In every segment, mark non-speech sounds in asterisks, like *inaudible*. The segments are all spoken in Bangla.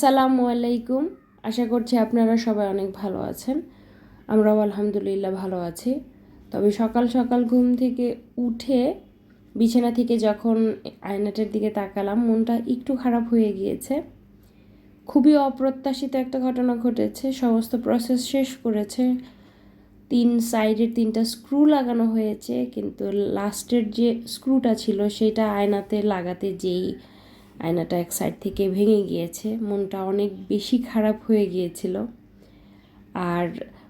আসসালামু আলাইকুম। আশা করছি আপনারা সবাই অনেক ভালো আছেন। আমরাও আলহামদুলিল্লাহ ভালো আছি। তবে সকাল সকাল ঘুম থেকে উঠে বিছানা থেকে যখন আয়নাটার দিকে তাকালাম, মনটা একটু খারাপ হয়ে গিয়েছে। খুবই অপ্রত্যাশিত একটা ঘটনা ঘটেছে। সমস্ত প্রসেস শেষ করেছে। তিন সাইডের তিনটা স্ক্রু লাগানো হয়েছে। কিন্তু লাস্টের যে স্ক্রুটা ছিল, সেটা আয়নাতে লাগাতে যেই আয়নাটা এক সাইড থেকে ভেঙে গিয়েছে, মনটা অনেক বেশি খারাপ হয়ে গিয়েছিল। আর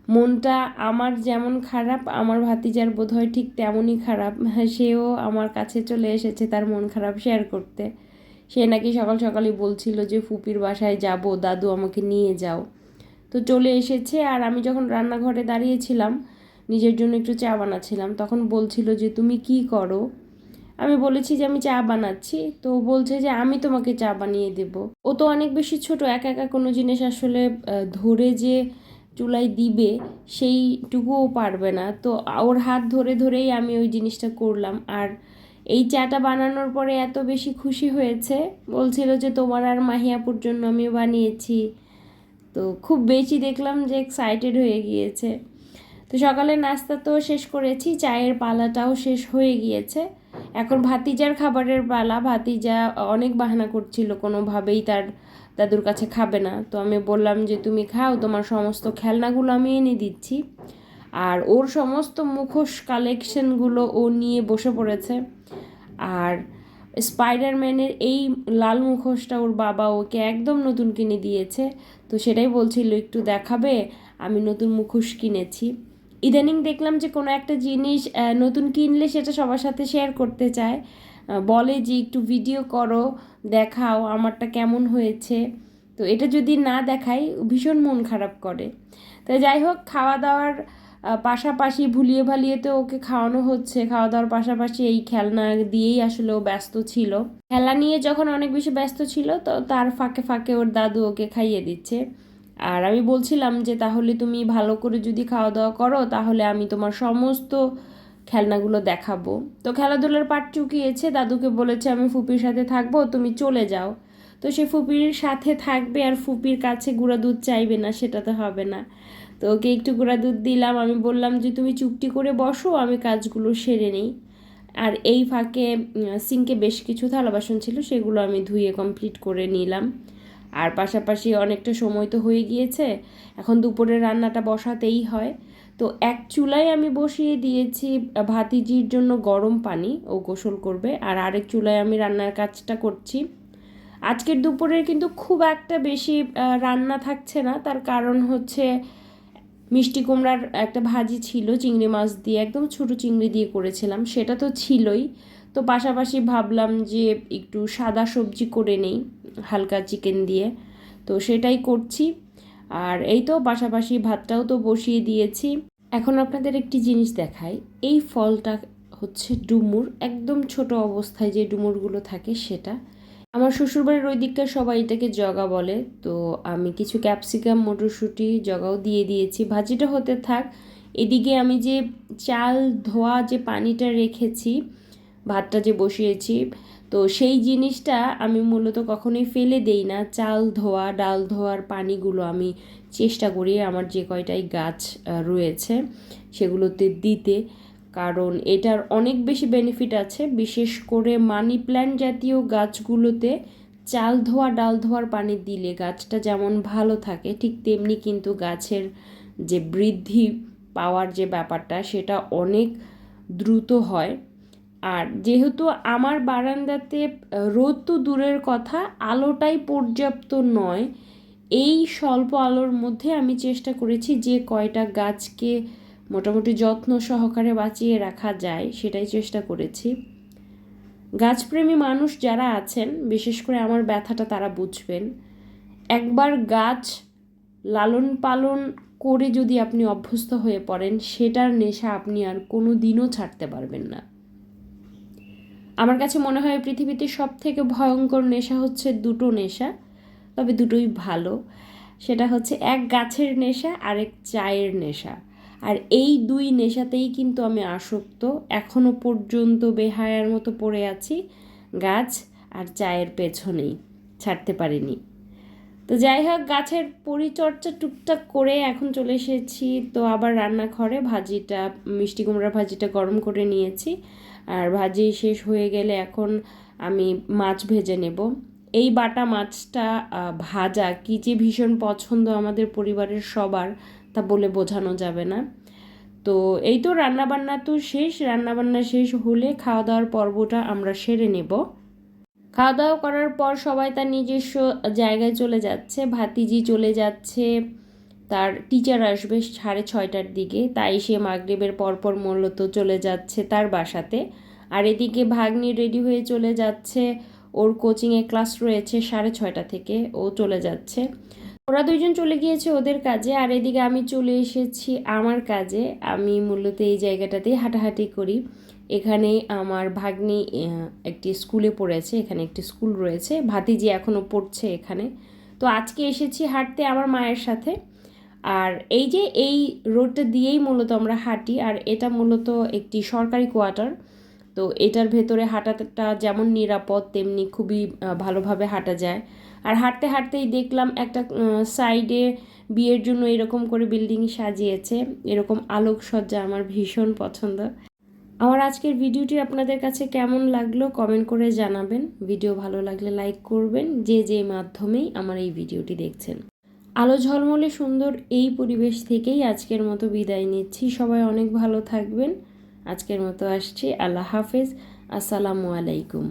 মনটা আমার যেমন খারাপ, আমার ভাতিজার বোধ হয় ঠিক তেমনই খারাপ। *laughs* সেও আমার কাছে চলে এসেছে তার মন খারাপ শেয়ার করতে। সে নাকি সকাল সকালই বলছিল যে, ফুপির বাসায় যাব, দাদু আমাকে নিয়ে যাও। তো চলে এসেছে আর আমি যখন রান্নাঘরে দাঁড়িয়েছিলাম, নিজের জন্য একটু চা বানাচ্ছিলাম তখন বলছিল যে, তুমি কি করো? আমি বলেছি যে আমি চা বানাচ্ছি, তো বলছে যে আমি তোমাকে চা বানিয়ে দেব। ও তো অনেক বেশি ছোট, একা একা কোনো জিনিস আসলে ধরে যে চুলায় দিবে সেইটুকুও পারবে না। তো ওর হাত ধরে ধরেই আমি ওই জিনিসটা করলাম। আর এই চাটা বানানোর পরে এত বেশি খুশি হয়েছে, বলছিল যে তোমার আর মাহিয়াপুর জন্য আমি বানিয়েছি। তো খুব বেশি দেখলাম যে এক্সাইটেড হয়ে গিয়েছে। তো সকালে নাস্তা তো শেষ করেছি, চায়ের পালাটাও শেষ হয়ে গিয়েছে। এখন ভাতিজার খাবারের পালা ভাতিজা অনেক বাহানা করছিল, কোনোভাবেই তার, দাদুর কাছে খাবে না। তো আমি বললাম যে, তুমি খাও, তোমার সমস্ত খেলনাগুলো আমি এনে দিচ্ছি। আর ওর সমস্ত মুখোশ কালেকশনগুলো ও নিয়ে বসে পড়েছে। আর স্পাইডারম্যানের এই লাল মুখোশটা ওর বাবা ওকে একদম নতুন কিনে দিয়েছে। তো সেটাই বলছিল, একটু দেখাবে, আমি নতুন মুখোশ কিনেছি। ইদানিং দেখলাম যে কোনো একটা জিনিস নতুন কিনলে সেটা সবার সাথে শেয়ার করতে চায়। বলে যে একটু ভিডিও করো, দেখাও আমারটা কেমন হয়েছে। তো এটা যদি না দেখাই, ভীষণ মন খারাপ করে। তো যাই হোক, খাওয়া দাওয়ার পাশাপাশি ভুলিয়ে ভালিয়ে তো ওকে খাওয়ানো হচ্ছে। খাওয়া দাওয়ার পাশাপাশি এই খেলনা দিয়েই আসলে ও ব্যস্ত ছিল। খেলা নিয়ে যখন অনেক বেশি ব্যস্ত ছিল, তো তার ফাঁকে ফাঁকে ওর দাদু ওকে খাইয়ে দিচ্ছে। আর আমি বলছিলাম যে, তাহলে তুমি ভালো করে যদি খাওয়া দাওয়া করো, তাহলে আমি তোমার সমস্ত খেলনাগুলো দেখাবো। তো খেলাধুলার পাট চুকিয়েছে, দাদুকে বলেছে আমি ফুপির সাথে থাকব, তুমি চলে যাও। তো সে ফুপির সাথে থাকবে আর ফুপির কাছে গুঁড়া দুধ চাইবে না, সেটা তো হবে না। তো ওকে একটু গুঁড়া দুধ দিলাম, আমি বললাম যে, তুমি চুপটি করে বসো, আমি কাজগুলো সেরে নিই। আর এই ফাঁকে সিঙ্কে বেশ কিছু থালা বাসন ছিল, সেগুলো আমি ধুয়ে কমপ্লিট করে নিলাম। আর পাশাপাশি অনেকটা সময় তো হয়ে গিয়েছে, এখন দুপুরের রান্নাটা বসাতেই হয়। তো এক চুলায় আমি বসিয়ে দিয়েছি ভাতিজির জন্য গরম পানি, ও গোসল করবে, আর আরেক চুলায় আমি রান্নার কাজটা করছি। আজকের দুপুরের কিন্তু খুব একটা বেশি রান্না থাকছে না, তার কারণ হচ্ছে মিষ্টি কুমড়ার একটা ভাজি ছিল, চিংড়ি মাছ দিয়ে, একদম ছোটো চিংড়ি দিয়ে করেছিলাম, সেটা তো ছিলই। তো পাশাপাশি ভাবলাম যে একটু সাদা সবজি করে নেই, হালকা চিকেন দিয়ে। তো সেটাই করছি। আর এই তো পাশাপাশি ভাতটাও তো বসিয়ে দিয়েছি। এখন আপনাদের একটি জিনিস দেখাই। এই ফলটা হচ্ছে ডুমুর, একদম ছোট অবস্থায় যে ডুমুরগুলো থাকে সেটা। আমার শ্বশুরবাড়ির ওই দিককার সবাই এটাকে জগা বলে। তো আমি কিছু ক্যাপসিকাম, মটরশুঁটি জগাও দিয়ে দিয়েছি। ভাজিটা হতে থাক। এদিকে আমি যে চাল ধোয়া যে পানিটা রেখেছি ভাতটা যে বসিয়েছি। তো সেই জিনিসটা আমি মূলত কখনোই ফেলে দেই না। চাল ধোয়া, ডাল ধোয়ার পানিগুলো আমি চেষ্টা করি আমার যে কয়টাই গাছ রয়েছে সেগুলোতে দিতে। কারণ এটার অনেক বেশি বেনিফিট আছে। বিশেষ করে মানি প্ল্যান্ট জাতীয় গাছগুলোতে চাল ধোয়া, ডাল ধোয়ার পানি দিলে গাছটা যেমন ভালো থাকে, ঠিক তেমনি কিন্তু গাছের যে বৃদ্ধি পাওয়ার যে ব্যাপারটা সেটা অনেক দ্রুত হয়। আর যেহেতু আমার বারান্দাতে রোদ তো দূরের কথা, আলোটাই পর্যাপ্ত নয়, এই স্বল্প আলোর মধ্যে আমি চেষ্টা করেছি যে কয়টা গাছকে মোটামুটি যত্ন সহকারে বাঁচিয়ে রাখা যায়, সেটাই চেষ্টা করেছি। গাছপ্রেমী মানুষ যারা আছেন, বিশেষ করে আমার ব্যথাটা তারা বুঝবেন। একবার গাছ লালন পালন করে যদি আপনি অভ্যস্ত হয়ে পড়েন, সেটার নেশা আপনি আর কোনো দিনও ছাড়তে পারবেন না। আমার কাছে মনে হয় পৃথিবীতে সব থেকে ভয়ঙ্কর নেশা হচ্ছে দুটো নেশা, তবে দুটোই ভালো। সেটা হচ্ছে এক গাছের নেশা আর এক চায়ের নেশা। আর এই দুই নেশাতেই কিন্তু আমি আসক্ত। এখনও পর্যন্ত বেহায়ার মতো পড়ে আছি, গাছ আর চায়ের পেছনেই ছাড়তে পারিনি। তো যাই হোক, গাছের পরিচর্যা টুকটাক করে এখন চলে এসেছি। তো আবার রান্নাঘরে ভাজিটা, মিষ্টি কুমড়ার ভাজিটা গরম করে নিয়েছি। আর ভাজি শেষ হয়ে গেলে এখন আমি মাছ ভেজে নেব। এই বাটা মাছটা ভাজা কি যে ভীষণ পছন্দ আমাদের পরিবারের সবার, তা বলে বোঝানো যাবে না। তো এই তো রান্নাবান্না তো শেষ, রান্নাবান্না শেষ হলে খাওয়া দাওয়ার পর্বটা আমরা সেরে নেব। খাওয়া দাওয়া করার পর সবাই তার নিজস্ব জায়গায় চলে যাচ্ছে, ভাতিজি চলে যাচ্ছে তার টিচার আসবে সাড়ে ছয়টার দিকে, তাই সে মাগরিবের পরপর মূলত চলে যাচ্ছে তার বাসাতে। আর এদিকে ভাগ্নি রেডি হয়ে চলে যাচ্ছে, ওর কোচিংয়ে ক্লাস রয়েছে সাড়ে ছয়টা থেকে, ও চলে যাচ্ছে। ওরা দুইজন চলে গিয়েছে ওদের কাজে, আর এদিকে আমি চলে এসেছি আমার কাজে। আমি মূলত এই জায়গাটাতেই হাঁটাহাঁটি করি। এখানে আমার ভাগ্নি একটি স্কুলে পড়েছে, এখানে একটি স্কুল রয়েছে। ভাতিজি এখনও পড়ছে এখানে। তো আজকে এসেছি হাঁটতে আমার মায়ের সাথে। আর এই যে এই রোডটা দিয়েই মূলত আমরা হাঁটি, আর এটা মূলত একটি সরকারি কোয়ার্টার, তো এটার ভেতরে হাঁটাটা যেমন নিরাপদ, তেমনি খুবই ভালোভাবে হাঁটা যায়। আর হাঁটতে হাঁটতেই দেখলাম একটা সাইডে বিয়ের জন্য এরকম করে বিল্ডিং সাজিয়েছে, এরকম আলোকসজ্জা আমার ভীষণ পছন্দ। আমার আজকের ভিডিওটি আপনাদের কাছে কেমন লাগল কমেন্ট করে জানাবেন। ভিডিও ভালো লাগলে লাইক করবেন, যে যে মাধ্যমেই আমার এই ভিডিওটি দেখছেন। আলো ঝলমলে সুন্দর এই পরিবেশ থেকেই আজকের মতো বিদায় নিচ্ছি। সবাই অনেক ভালো থাকবেন। আজকের মতো আসছি। আল্লাহ হাফেজ। আসসালামু আলাইকুম।